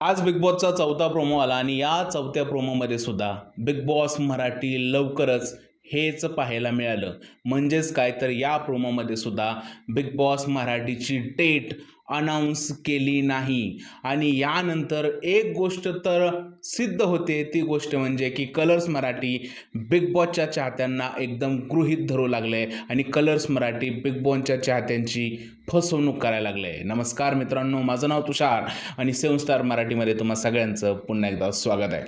आज बिग बॉसचा चौथा प्रोमो आला आणि या चौथ्या प्रोमोमध्ये सुद्धा बिग बॉस मराठी लवकरच हेच पाहायला मिळालं. म्हणजेच काय तर या प्रोमोमध्ये सुद्धा बिग बॉस मराठीची डेट अनाऊन्स केली नाही. आणि यानंतर एक गोष्ट तर सिद्ध होते ती गोष्ट म्हणजे की कलर्स मराठी बिग बॉसच्या चाहत्यांना एकदम गृहीत धरू लागले आणि कलर्स मराठी बिग बॉसच्या चाहत्यांची फसवणूक करायला लागले. नमस्कार मित्रांनो माझं नाव तुषार आणि सेवन स्टार मराठीमध्ये तुम्हा सगळ्यांचं पुन्हा एकदा स्वागत आहे.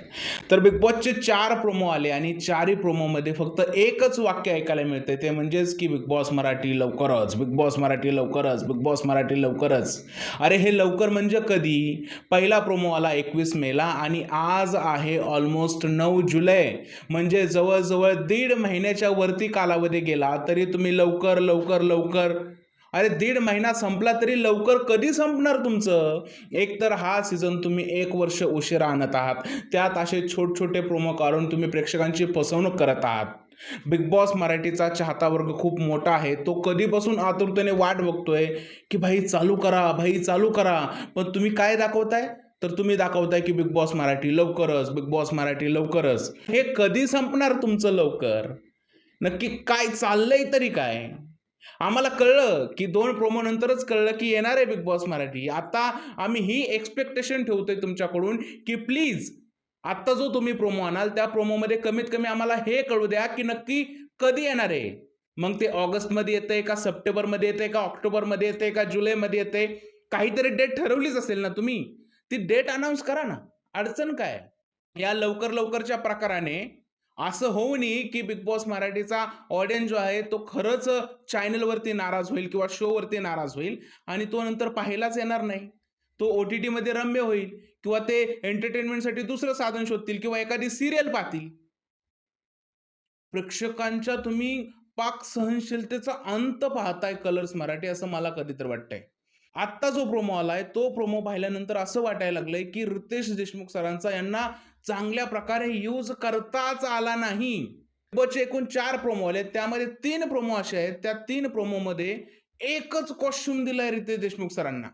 तर बिग बॉसचे चार प्रोमो आले आणि चारही प्रोमोमध्ये फक्त एकच वाक्य ऐकायला मिळते ते म्हणजेच की बिग बॉस मराठी लवकरच बिग बॉस मराठी लवकरच बिग बॉस मराठी लवकरच. अरे हे लवकर म्हणजे कधी? पहिला प्रोमो आला एकवीस मेला आणि आज आहे ऑलमोस्ट नऊ जुलै. म्हणजे जवळजवळ दीड महिन्याच्या वरती कालावधी गेला तरी तुम्ही लवकर लवकर लवकर. अरे दीड महिना संपला तरी लवकर कधी संपणार तुमचं? एक तर हा सीझन तुम्ही एक वर्ष उशिरा आणत आहात. त्यात असे छोट छोटे प्रोमो काढून तुम्ही प्रेक्षकांची फसवणूक करत आहात. बिग बॉस मराठीचा चाहता वर्ग खूप मोठा आहे. तो कधीपासून आतुरतेने वाट बघतोय की भाई चालू करा भाई चालू करा. पण तुम्ही काय दाखवताय? तर तुम्ही दाखवताय की बिग बॉस मराठी लवकरच बिग बॉस मराठी लवकरच. हे कधी संपणार तुमचं लवकर? नक्की काय चाललंय तरी काय? आम्हाला कळलं की दोन प्रोमो नंतरच कळलं की येणार आहे बिग बॉस मराठी. आता आम्ही ही एक्सपेक्टेशन ठेवतोय तुमच्याकडून की प्लीज आत्ता जो तुम्ही प्रोमो आणाल त्या प्रोमोमध्ये कमीत कमी आम्हाला हे कळू द्या की नक्की कधी येणार आहे. मग ते ऑगस्टमध्ये येतंय का सप्टेंबरमध्ये येते का ऑक्टोबरमध्ये येते का जुलैमध्ये येते काहीतरी डेट ठरवलीच असेल ना तुम्ही? ती डेट अनाऊन्स करा ना. अडचण काय? या लवकर लवकरच्या प्रकाराने असं होऊ नये की बिग बॉस मराठीचा ऑडियन्स जो आहे तो खरंच चॅनलवरती नाराज होईल किंवा शोवरती नाराज होईल आणि तो नंतर पाहायलाच येणार नाही. तो ओ टी टीमध्ये रम्य होईल. किंवा ते एंटरटेनमेंटसाठी दुसरं साधन शोधतील किंवा एखादी सिरियल पाहतील. प्रेक्षकांच्या तुम्ही पाक सहनशीलतेचा अंत पाहताय कलर्स मराठी असं मला कधी तर वाटतंय. आत्ता जो प्रोमो आलाय तो प्रोमो पाहिल्यानंतर असं वाटायला लागलंय की रितेश देशमुख सरांचा यांना चांगल्या प्रकारे यूज करताच आला नाही. बचे एकूण चार प्रोमो आले त्यामध्ये तीन प्रोमो असे आहेत. त्या तीन प्रोमोमध्ये एकच कॉस्ट्युम दिलाय रितेश देशमुख सरांना.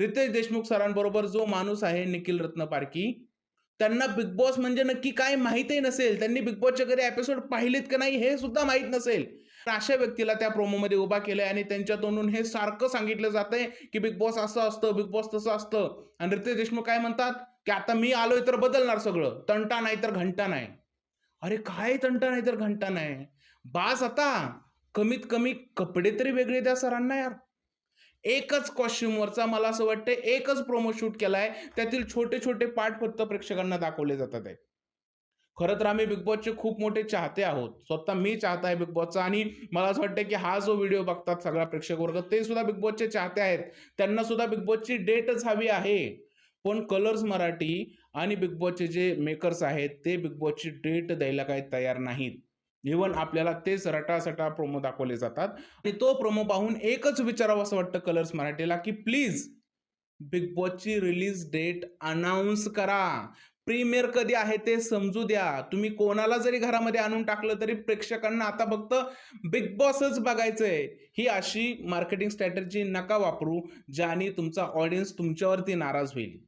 रितेश देशमुख सरांबरोबर जो माणूस आहे निखिल रत्न पारखी त्यांना बिग बॉस म्हणजे नक्की काय माहीतही नसेल. त्यांनी बिग बॉसचे कधी एपिसोड पाहिलेत का नाही हे सुद्धा माहीत नसेल. अशा व्यक्तीला त्या प्रोमोमध्ये उभा केलंय आणि त्यांच्या तोंडून हे सारखं सांगितलं जातंय की बिग बॉस असं असतं बिग बॉस तसं असतं. आणि रितेश देशमुख काय म्हणतात? की आता मी आलोय तर बदलणार सगळं. तंटा नाही तर घंटा नाही. अरे काय तंटा नाही तर घंटा नाही? बास आता. कमीत कमी कपडे तरी वेगळे द्या सरांना यार. एकच कॉस्ट्युमवरचा मला असं वाटतं एकच प्रोमो शूट केलाय त्यातील छोटे छोटे पार्ट फक्त प्रेक्षकांना दाखवले जातात आहे. खरं तर आम्ही बिग बॉसचे खूप मोठे चाहते आहोत. स्वतः मी चाहता आहे बिग बॉसचा आणि मला असं वाटतं की हा जो व्हिडिओ बघतात सगळा प्रेक्षक वर्ग ते सुद्धा बिग बॉसचे चाहते आहेत. त्यांना सुद्धा बिग बॉसची डेटच हवी आहे. पण कलर्स मराठी आणि बिग बॉसचे जे मेकर्स आहेत ते बिग बॉसची डेट द्यायला काही तयार नाहीत. इव्हन आपल्याला तेच रटासटा प्रोमो दाखवले जातात. आणि तो प्रोमो पाहून एकच विचारावं असं वाटतं कलर्स मराठीला की प्लीज बिग बॉसची रिलीज डेट अनाऊन्स करा. प्रीमियर कधी आहे ते समजू द्या. तुम्ही कोणाला जरी घरामध्ये आणून टाकलं तरी प्रेक्षकांना आता फक्त बिग बॉसच बघायचंय. ही अशी मार्केटिंग स्ट्रॅटजी नका वापरू ज्याने तुमचा ऑडियन्स तुमच्यावरती नाराज होईल.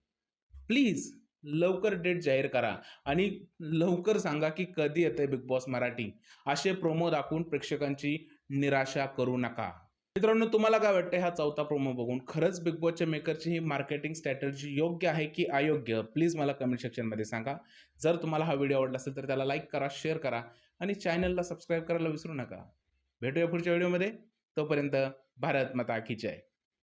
प्लीज लवकर डेट जाहीर करा आणि लवकर सांगा की कधी येते बिग बॉस मराठी. असे प्रोमो दाखवून प्रेक्षकांची निराशा करू नका. मित्रांनो तुम्हाला काय वाटतं हा चौथा प्रोमो बघून? खरंच बिग बॉसच्या मेकरची ही मार्केटिंग स्ट्रॅटर्जी योग्य आहे की अयोग्य? प्लीज मला कमेंट सेक्शनमध्ये सांगा. जर तुम्हाला हा व्हिडिओ आवडला असेल तर त्याला लाईक करा शेअर करा आणि चॅनलला सबस्क्राईब करायला विसरू नका. भेटूया पुढच्या व्हिडिओमध्ये तोपर्यंत भारत माता की जय.